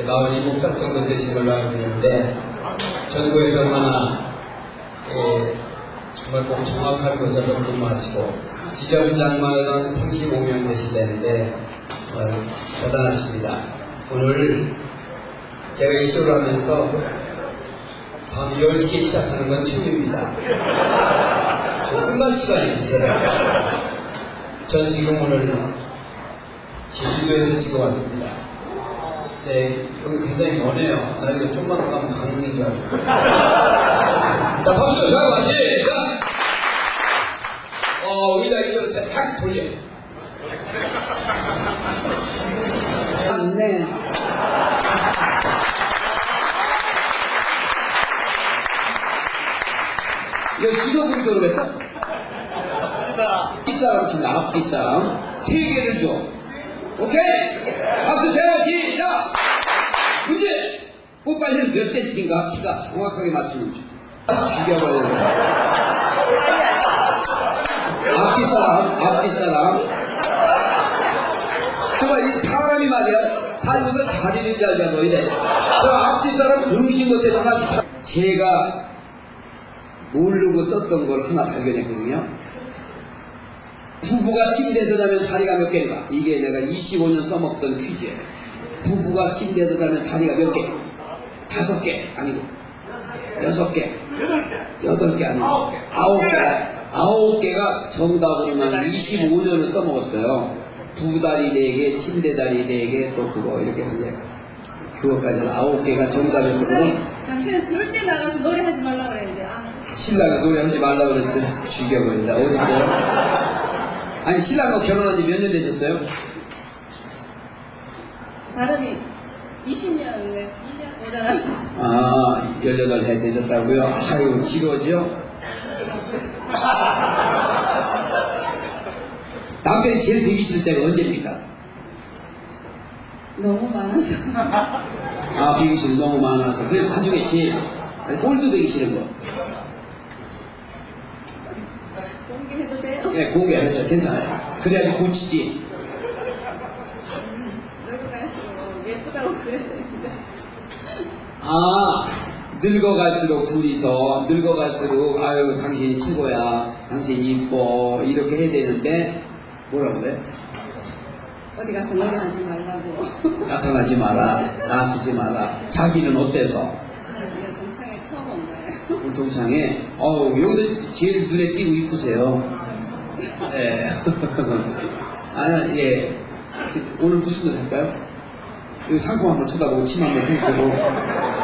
제 마흔이 목살 정도 되신 걸로 알고 있는데 전국에서 얼마나 예, 정말 꼭 정확한 곳에서 근무하시고 지점장만은 35명 되시다는데 정말 대단하십니다. 오늘 제가 이 쇼를 하면서 밤 10시에 시작하는 건 처음입니다. 저 끝날 시간입니다. 전 지금 오늘 제주도에서 지금 왔습니다. 네, 여기 굉장히 머네요. 나 이거 좀만 더 가면 강릉인 줄 알고. 자, 박수, 자, 시작! 어, 의자 이쪽으로 확 돌려. 네. 이거 시소분 졸업했어? 뒷사람 친다, 앞뒷사람. 세 개를 줘. 오케이? 박수 세워, 시작! 문제! 뽀빠이는 몇 센치인가? 키가 정확하게 맞추는 줄. 죽여버려. 앞뒷사람, 앞뒷사람. 저거 이 사람이 말이야 살면서 자리를 잘 잡아 이래 저 앞뒤 사람 등신 것에 하나씩 다- 제가 모르고 썼던 걸 하나 발견했거든요 부부가 침대에서 자면 다리가 몇 개인가 이게 내가 25년 써먹던 퀴즈예요 부부가 침대에서 자면 다리가 몇 개? 다섯 개 아니고 여섯 개 여덟 개 아니고 아홉 개 아홉 개가 정답으로 나는 25년을 써먹었어요 부다리 네 개, 침대 다리 네 개, 또 그거 이렇게 해서 이제 그것까지 아홉 개가 정답이었거든. 당신은 절대 나가서 노래하지 말라 그랬는데 아, 신랑이 노래하지 말라 그랬어요. 죽여버린다. 어디 있어요? 아니 신랑하고 결혼한 지 몇 년 되셨어요? 발음이 20년, 2년 오잖 아. 아, 18해 되셨다고요? 아유, 지루하죠? 남편이 제일 되기 싫을 때가 언제입니까? 너무 많아서. 아, 배기 싫은 너무 많아서. 그래, 그 중에 제일, 아니, 꼴도 배기 싫은 거. 공개해도 돼요? 예, 공개했죠. 괜찮아요. 그래야지 고치지. 늙어갈수록 예쁘다고 그래야 되는데. 아, 늙어갈수록 둘이서, 늙어갈수록, 아유, 당신이 최고야. 당신이 이뻐. 이렇게 해야 되는데, 뭐라고 그래? 어디 가서 노래하지 말라고. 나타나지 마라. 나서지 마라. 자기는 어때서? 저는 동창회 처음 온 거예요. 울통창에, 어우, 여기도 제일 눈에 띄고 이쁘세요. 예. 아, 예. 오늘 무슨 노래 할까요? 여기 상품 한번 쳐다보고 침 한번 생기고.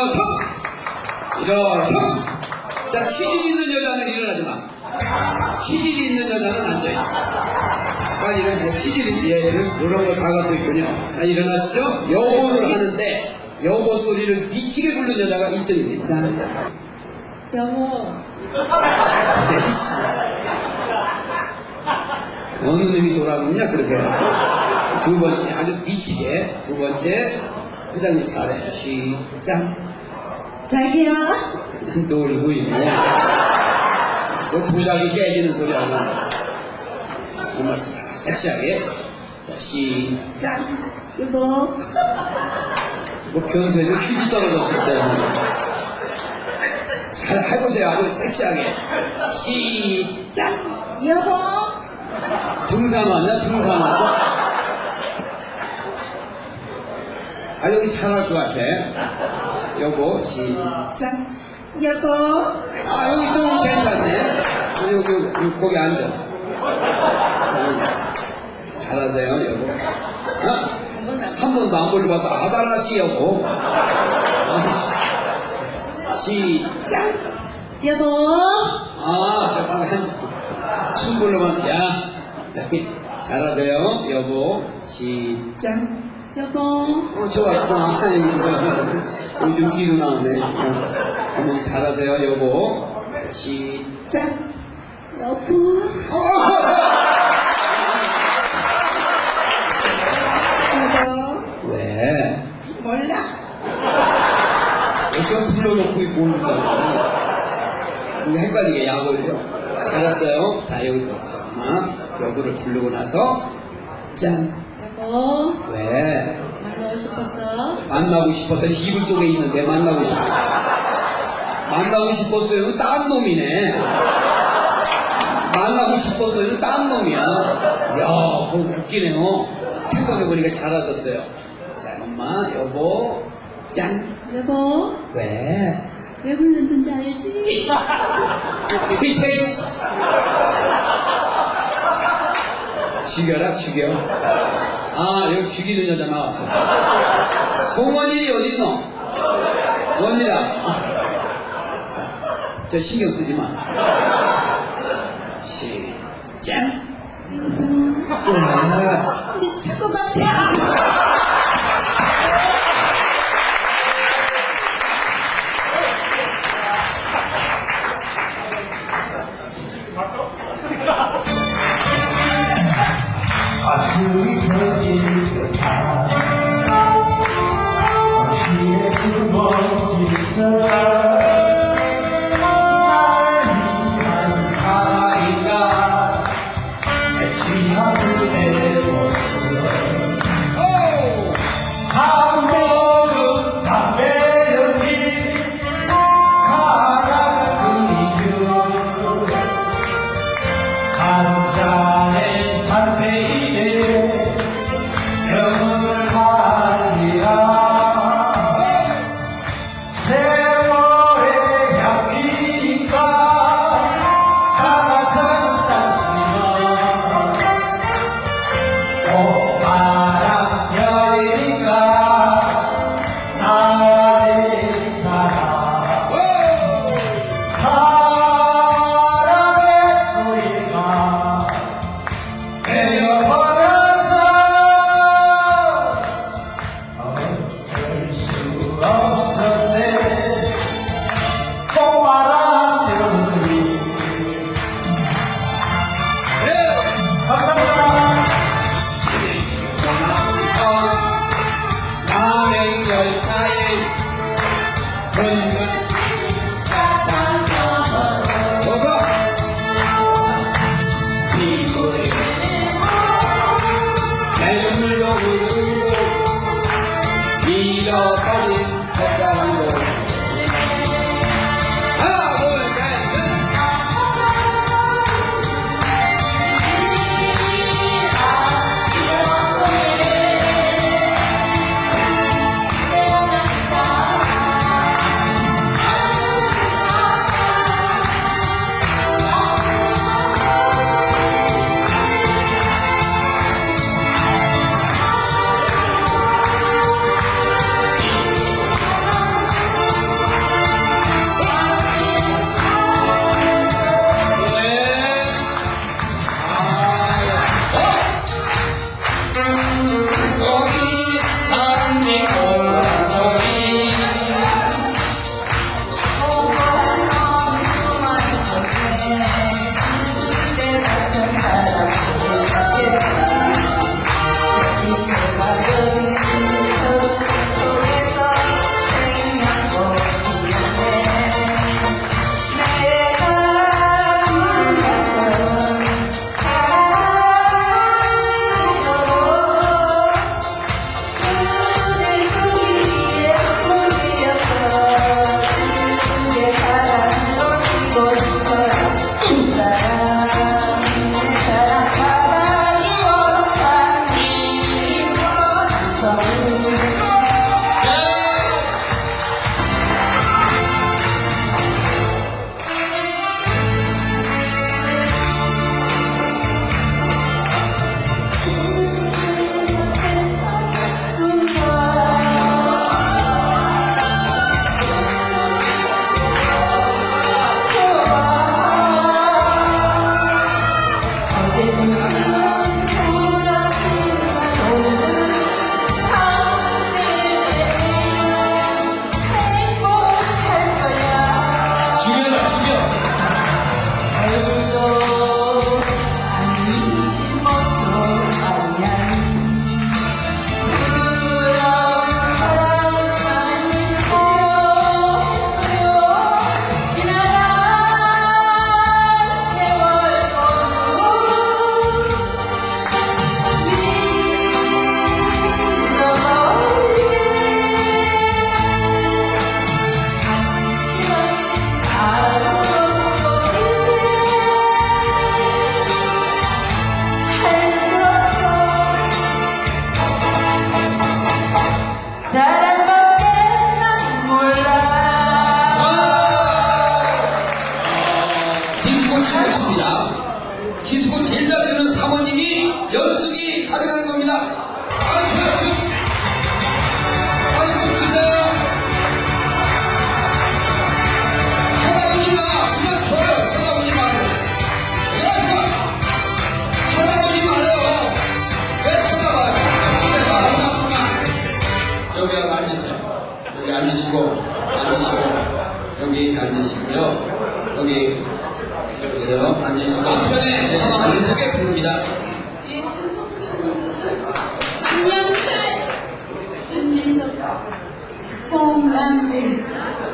일어서! 일어서! 자, 치질 있는 여자는 일어나지 마. 치질 있는 여자는 앉아있어. 빨리 일어나. 치질이, 예, 이런 거 다 갖고 있군요. 자, 일어나시죠? 여보를 하는데, 여보 소리를 미치게 부르는 여자가 1등입니다. 자, 여보, 에이씨. 어느 놈이 돌아오냐, 그렇게. 두 번째, 아주 미치게. 두 번째, 회장님 잘해. 시작. 자기야. 놀고 있네. 뭐 도자기 깨지는 소리 하고. 고맙습니다. 섹시하게. 자, 시작. 여보, 뭐 변수에도 휴지 떨어졌을 때. 잘 해보세요. 아주 섹시하게. 시작. 여보, 등산 왔냐? 등산 왔어? 아, 여기 잘할 것 같아. 여보, 시작. 여보, 아, 여기 좀 괜찮네. 여기, 여기, 여기, 거기 앉아. 어, 잘하세요, 여보. 어? 한번 한 번도 안 불러봐서 아다라시 여보. 시작. 여보, 아, 저 방금 한춤 불러만, 야. 여기, 잘하세요, 여보. 시작. 여보, 어, 좋았어. 좀 뒤로 나오네. 어, 어머니 잘하세요, 여보. 시작. 여보, 어, 어, 좋아. 여보, 왜? 몰라. 여기서 불러놓고 모른다고. 누가 헷갈리게 약 올려. 잘했어요. 자, 여기 엄마 여보를 부르고 나서, 짠. 여보, 왜? 만나고 싶었던 이불 속에 있는데 만나고 싶어. 만나고 싶었어요. 딴 놈이네. 만나고 싶었어요. 딴 놈이야. 야, 그거 웃기네요. 생각해보니까 잘하셨어요. 자, 엄마, 여보, 짠. 여보, 왜? 왜 불렀는지 알지? 이 새끼. 죽여라, 죽여. 아, 여기 죽이는 여자 나왔어. 송원일이 어딨노? 원일아. 아. 자, 저 신경 쓰지 마. 시작. 와, 미칠 것 같아.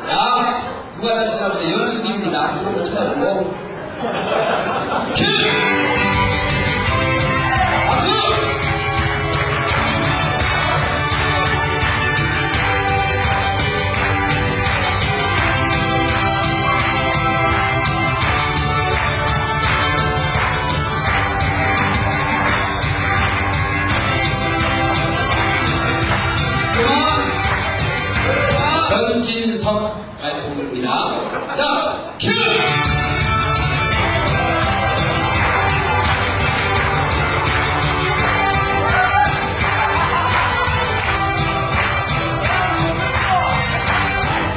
자, 누가 다시 하는데 연습입니다. 이거 붙여가지고. 전진석 말풍입니다. 자, 큐!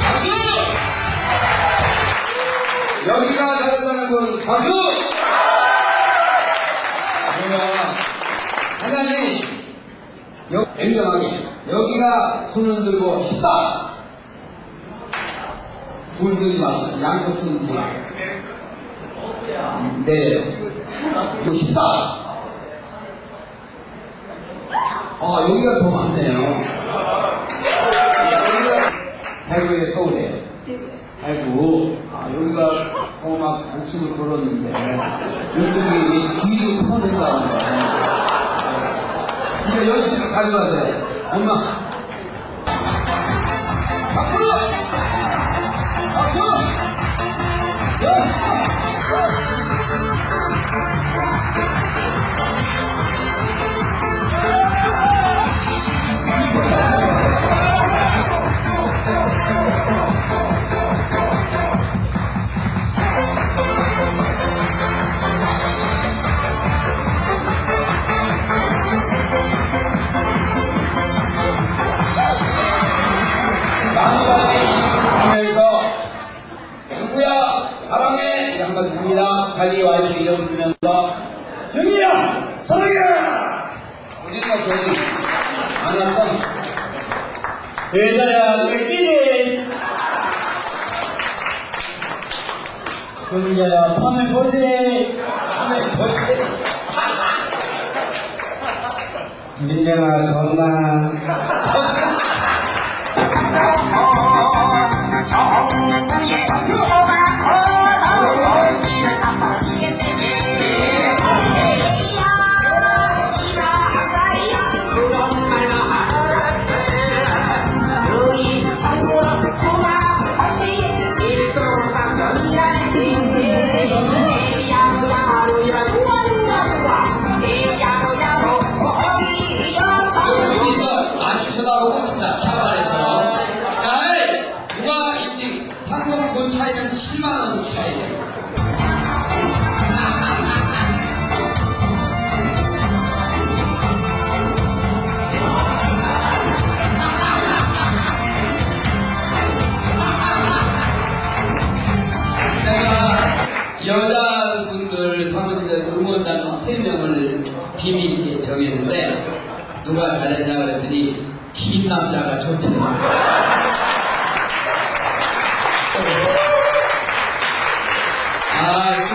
박수! 여기가 잘한다는 분 박수! 그러면 하나님, 여, 냉정하게 여기가 손을 들고 싶다! 불 들이 마시고 양껏 쓰는 분. 네. 이거 쉽다. 아, 여기가 더 많네요. 여기가 대구에 서울에. 대구. 아, 여기가 더막 목숨을 걸었는데, 이쪽이 뒤로 퍼낸다는 거예요. 그러니까 가져가세요. 엄마. 박수!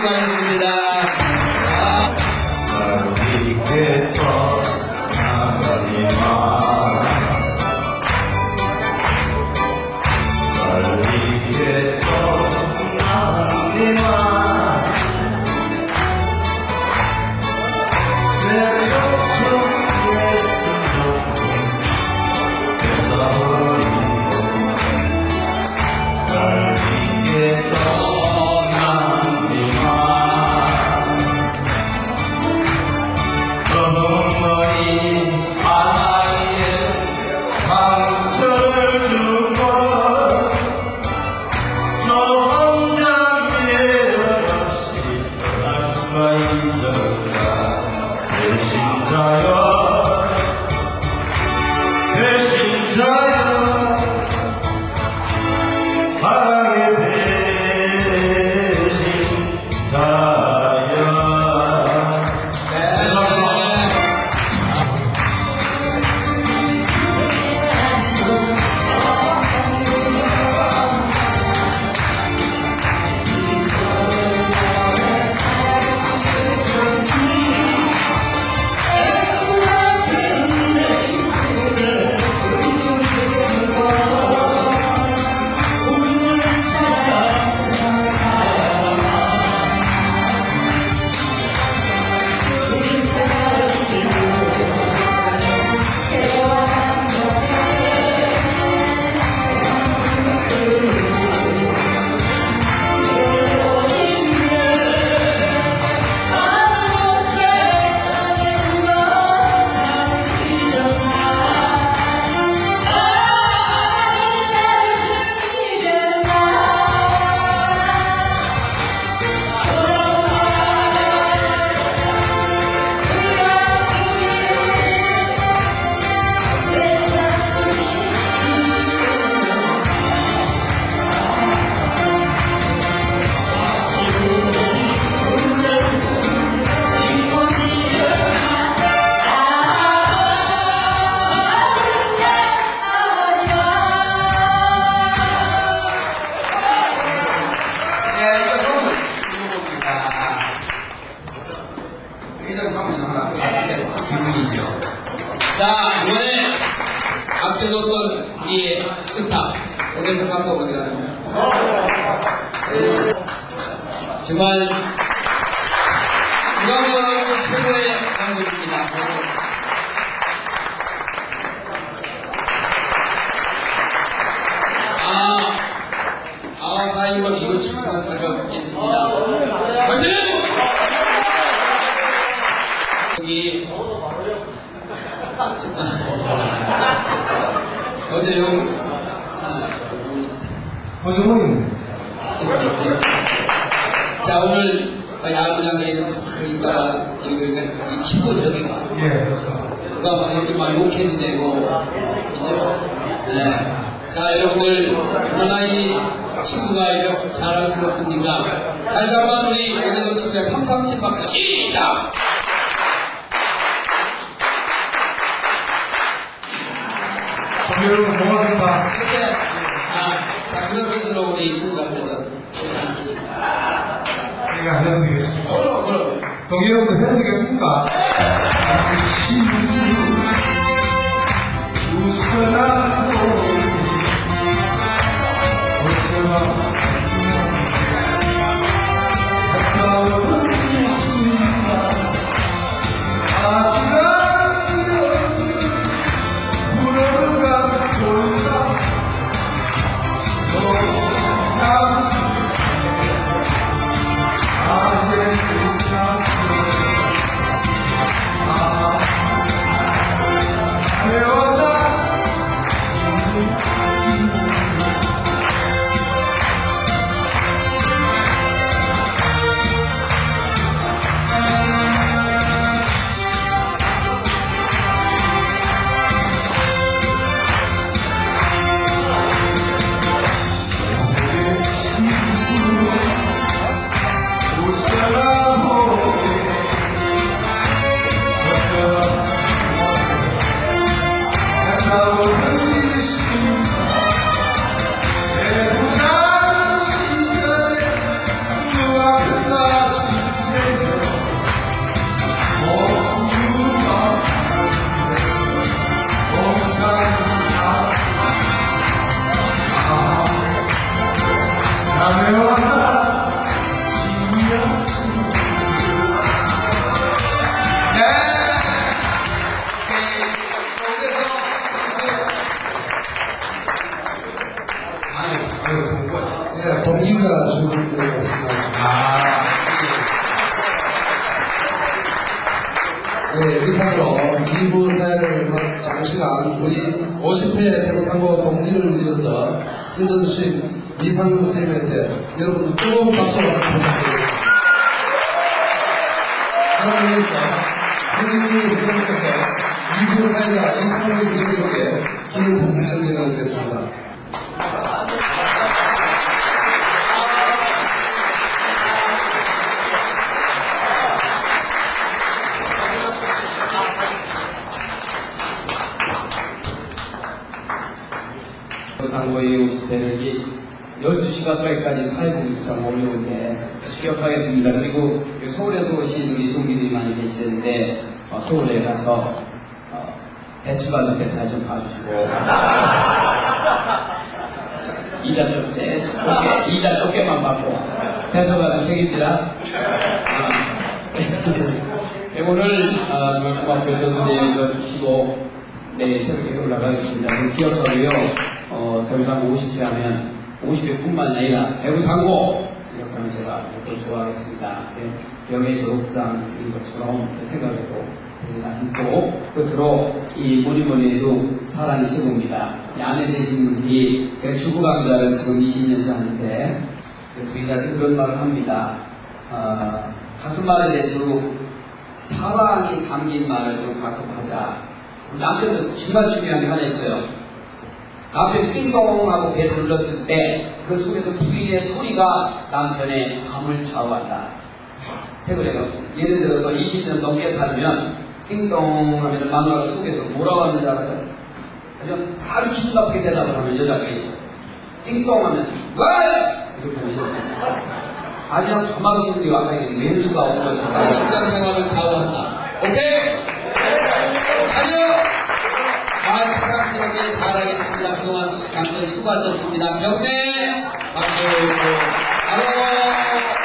going 아껴뒀던 이 스타, 오래서 갖고 가는 정말 이광원 최고의 강국입니다. 아, 아와사이원 이거 축하한 사람 있습니다. 화이팅! 여기 어제 용 허정훈입니다 자 오늘 야구장에 그러니까 이거 기본적인 거 예 그렇습니다 누가 막 욕해도 되고 그죠? 네. 자 여러분들 이 친구가 이렇게 자랑스럽습니까? 다시 한번 우리 오늘도 친구가 3, 30 박자 시작! 여러분 고맙습니다. 아, 우리 친구가 되서 제가 해드리겠습니다. 그럼 그럼. 동기 여러분들 해드리겠습니다. 웃어나고 어쩌 네, 동기가 주는 거였습니다. 아, 네, 의상으로 일부 사연을 막 장시간 우리 50회 대구상고 동기를 위해서 힘들으신 이상구 선생님한테 여러분 뜨거운 박수 보내주세요. 이스라엘 민족의 기능 공정되가 됐습니다. 당고에 오실 때는 이 12시 가까이까지 사회복이 참 어려운데 추격하겠습니다. 그리고 서울에서 오신 우리 동기들이 많이 계시는데 어, 서울에 가서 어, 대출받을 때잘좀 봐주시고 이자 좀 째, 좁게, 이자 좁게만 받고 대소가는 책임지라 아, 네, 오늘 아, 정말 고맙게도 내일 주시고 내일 새벽에 올라가겠습니다. 그 기억하고요. 어, 대구상고 50회 하면 50회뿐만 아니라 대구상고 이렇게 하면 제가 또 좋아하겠습니다. 네, 명예 졸업상인 것처럼 생각해도 되지 않고 끝으로 이 뭐니 뭐니 해도 사랑이 최고입니다. 이 아내 되신 분이 제가 주부 강좌를 지금 20년째 하는데 부인한테 그런 말을 합니다. 어, 같은 말을 해도 사랑이 담긴 말을 좀 가끔 하자. 남편도 정말 중요한 게 하나 있어요. 남편이 띵동하고 배를 눌렀을 때 그 속에서 부인의 소리가 남편의 밤을 좌우한다. 해그래요. 예를 들어서 20년 넘게 살면 띵동 하면 마누라가 속에서 뭐라고 하는 줄 알아요? 아니면 바로 기분 나쁘게 대답을 하면 여자가 있어요. 띵동 하면 왜? 이렇게 하면 여자가 아니야 가만히 있는 게 아까 왼수가 없는 것이 나의 직장 생활을 좌우한다. 오케이? 가려! 잘 생각스럽게 잘하겠습니다. 그동안 잠깐 수고하셨습니다. 경례! 박수! 가요!